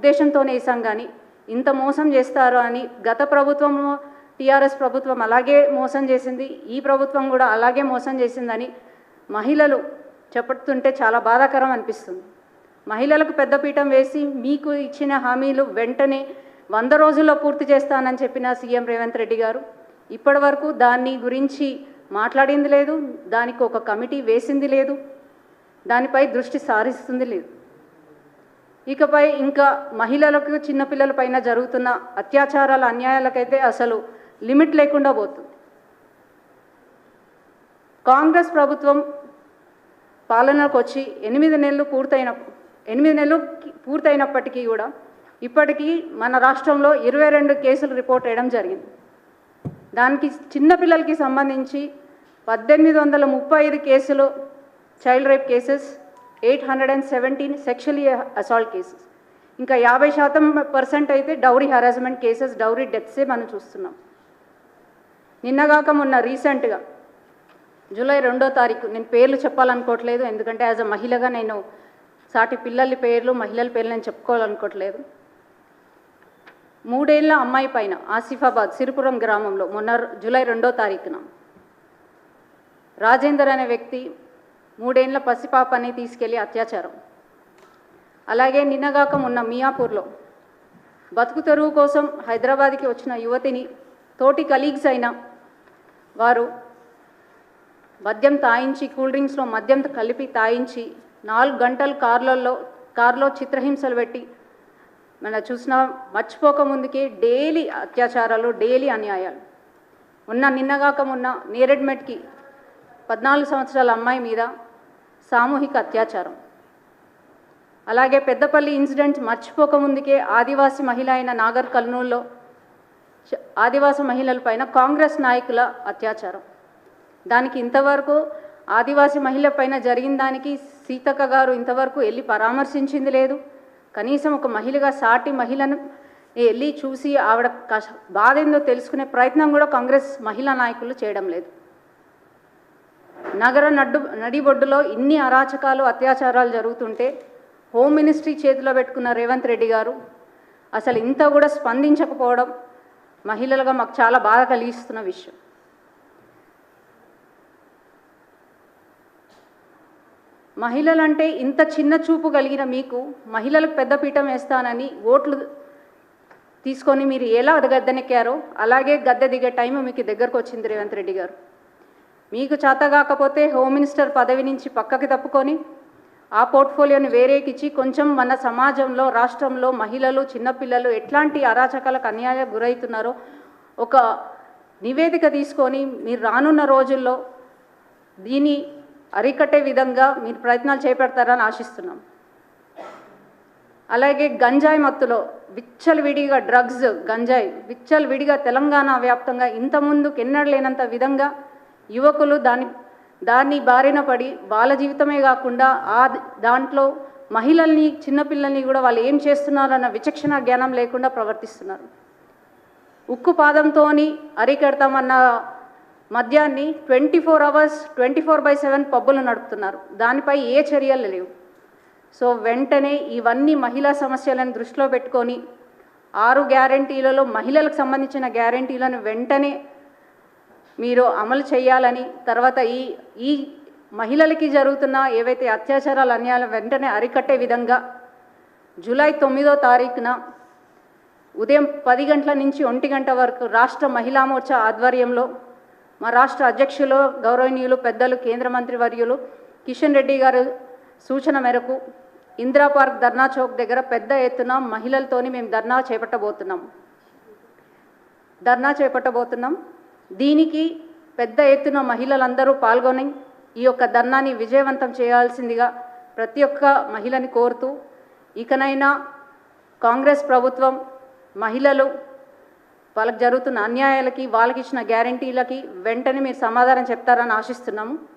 ఉద్దేశంతోనే వేసాం కానీ ఇంత మోసం చేస్తారు అని గత ప్రభుత్వం టీఆర్ఎస్ ప్రభుత్వం అలాగే మోసం చేసింది. ఈ ప్రభుత్వం కూడా అలాగే మోసం చేసిందని మహిళలు చెప్పుతుంటే చాలా బాధాకరం అనిపిస్తుంది. మహిళలకు పెద్దపీఠం వేసి మీకు ఇచ్చిన హామీలు వెంటనే వంద రోజుల్లో పూర్తి చేస్తానని చెప్పిన సీఎం రేవంత్ రెడ్డి గారు ఇప్పటి వరకు దాన్ని గురించి మాట్లాడింది లేదు. దానికి ఒక కమిటీ వేసింది లేదు. దానిపై దృష్టి సారిస్తుంది లేదు. ఇకపై ఇంకా మహిళలకు చిన్నపిల్లల పైన జరుగుతున్న అత్యాచారాల అన్యాయాలకైతే అసలు లిమిట్ లేకుండా పోతుంది. కాంగ్రెస్ ప్రభుత్వం పాలనకు వచ్చి ఎనిమిది నెలలు పూర్తయిన ఎనిమిది నెలలు పూర్తయినప్పటికీ కూడా ఇప్పటికీ మన రాష్ట్రంలో ఇరవై రెండు కేసులు రిపోర్ట్ వేయడం జరిగింది. దానికి చిన్నపిల్లలకి సంబంధించి పద్దెనిమిది వందల ముప్పై ఐదు కేసులు child rape cases eight hundred and seventeen sexually assault cases ఇంకా యాభై శాతం పర్సెంట్ అయితే డౌరీ హెరాస్మెంట్ కేసెస్ డౌరీ డెత్సే మనం చూస్తున్నాం. నిన్నగాక మొన్న రీసెంట్గా జూలై రెండో తారీఖు నేను పేర్లు చెప్పాలనుకోవట్లేదు ఎందుకంటే యాజ్ అ మహిళగా నేను సాటి పిల్లల పేర్లు మహిళల పేర్లు నేను చెప్పుకోవాలనుకోవట్లేదు. మూడేళ్ళ అమ్మాయి పైన ఆసిఫాబాద్ సిరిపురం గ్రామంలో మొన్న జూలై రెండో తారీఖున రాజేందర్ అనే వ్యక్తి మూడేండ్ల పసిపాపని తీసుకెళ్ళి అత్యాచారం. అలాగే నిన్నగాక మొన్న మియాపూర్లో బతుకు తెరువు కోసం హైదరాబాద్కి వచ్చిన యువతిని తోటి కలీగ్స్ అయిన వారు మద్యం తాయించి కూల్ డ్రింక్స్లో మద్యం కలిపి తాయించి నాలుగు గంటలు కార్లలో కార్లో చిత్రహింసలు పెట్టి మన చూసిన మర్చిపోక ముందుకే డైలీ అత్యాచారాలు డైలీ అన్యాయాలు. ఉన్న నిన్నగాక మొన్న నేరెడ్మెట్కి పద్నాలుగు సంవత్సరాల అమ్మాయి మీద సామూహిక అత్యాచారం. అలాగే పెద్దపల్లి ఇన్సిడెంట్ మర్చిపోక ముందుకే ఆదివాసీ మహిళ అయిన నాగర్ కర్నూల్లో ఆదివాసీ మహిళల పైన కాంగ్రెస్ నాయకుల అత్యాచారం. దానికి ఇంతవరకు ఆదివాసీ మహిళపైన జరిగిన దానికి సీతక్క గారు ఇంతవరకు వెళ్ళి పరామర్శించింది లేదు. కనీసం ఒక మహిళగా సాటి మహిళను వెళ్ళి చూసి ఆవిడ కష బాధ ఏందో తెలుసుకునే ప్రయత్నం కూడా కాంగ్రెస్ మహిళా నాయకులు చేయడం లేదు. నగర నడ్డు నడిబొడ్డులో ఇన్ని అరాచకాలు అత్యాచారాలు జరుగుతుంటే హోమ్ మినిస్ట్రీ చేతిలో పెట్టుకున్న రేవంత్ రెడ్డి గారు అసలు ఇంత కూడా స్పందించకపోవడం మహిళలుగా మాకు చాలా బాధ కలిగిస్తున్న విషయం. మహిళలంటే ఇంత చిన్న చూపు కలిగిన మీకు మహిళలకు పెద్ద పీఠం వేస్తానని ఓట్లు తీసుకొని మీరు ఎలా గద్దెనెక్కారో అలాగే గద్దె దిగే టైం మీకు దగ్గరకు వచ్చింది రేవంత్ రెడ్డి గారు. మీకు చేత కాకపోతే హోమ్ మినిస్టర్ పదవి నుంచి పక్కకి తప్పుకొని ఆ పోర్ట్ఫోలియోని వేరేకిచ్చి కొంచెం మన సమాజంలో రాష్ట్రంలో మహిళలు చిన్నపిల్లలు ఎట్లాంటి అరాచకాలకు అన్యాయం గురవుతున్నారో ఒక నివేదిక తీసుకొని మీరు రానున్న రోజుల్లో దీన్ని అరికట్టే విధంగా మీరు ప్రయత్నాలు చేపడతారని ఆశిస్తున్నాం. అలాగే గంజాయి మత్తులో విచ్చలవిడిగా డ్రగ్స్ గంజాయి విచ్చలవిడిగా తెలంగాణ వ్యాప్తంగా ఇంతకుముందుకు ఎన్నడలేనంత విధంగా యువకులు దాని దాన్ని బారిన పడి వాళ్ళ జీవితమే కాకుండా ఆ దాంట్లో మహిళల్ని చిన్నపిల్లల్ని కూడా వాళ్ళు ఏం చేస్తున్నారన్న విచక్షణ జ్ఞానం లేకుండా ప్రవర్తిస్తున్నారు. ఉక్కు పాదంతోని అరికెడతామన్న మద్యాన్ని twenty four hours twenty four by seven పబ్బులు నడుపుతున్నారు. దానిపై ఏ చర్యలు లేవు. సో వెంటనే ఇవన్నీ మహిళా సమస్యలను దృష్టిలో పెట్టుకొని ఆరు గ్యారంటీలలో మహిళలకు సంబంధించిన గ్యారంటీలను వెంటనే మీరు అమలు చేయాలని తర్వాత ఈ ఈ మహిళలకి జరుగుతున్న ఏవైతే అత్యాచారాలు అన్యాయాలు వెంటనే అరికట్టే విధంగా జూలై తొమ్మిదో తారీఖున ఉదయం పది గంటల నుంచి ఒంటి గంట వరకు రాష్ట్ర మహిళా మోర్చా ఆధ్వర్యంలో మా రాష్ట్ర అధ్యక్షులు గౌరవనీయులు పెద్దలు కేంద్ర మంత్రి వర్యులు కిషన్ రెడ్డి గారు సూచన మేరకు ఇందిరా పార్క్ ధర్నా చౌక్ దగ్గర పెద్ద ఎత్తున మహిళలతోని మేము ధర్నా చేపట్టబోతున్నాం. ధర్నా చేపట్టబోతున్నాం. దీనికి పెద్ద ఎత్తున మహిళలందరూ పాల్గొని ఈ యొక్క ధర్నాన్ని విజయవంతం చేయాల్సిందిగా ప్రతి ఒక్క మహిళని కోరుతూ ఇకనైనా కాంగ్రెస్ ప్రభుత్వం మహిళలు వాళ్ళకి జరుగుతున్న అన్యాయాలకి వాళ్ళకి ఇచ్చిన గ్యారంటీలకి వెంటనే మీరు సమాధానం చెప్తారని ఆశిస్తున్నాము.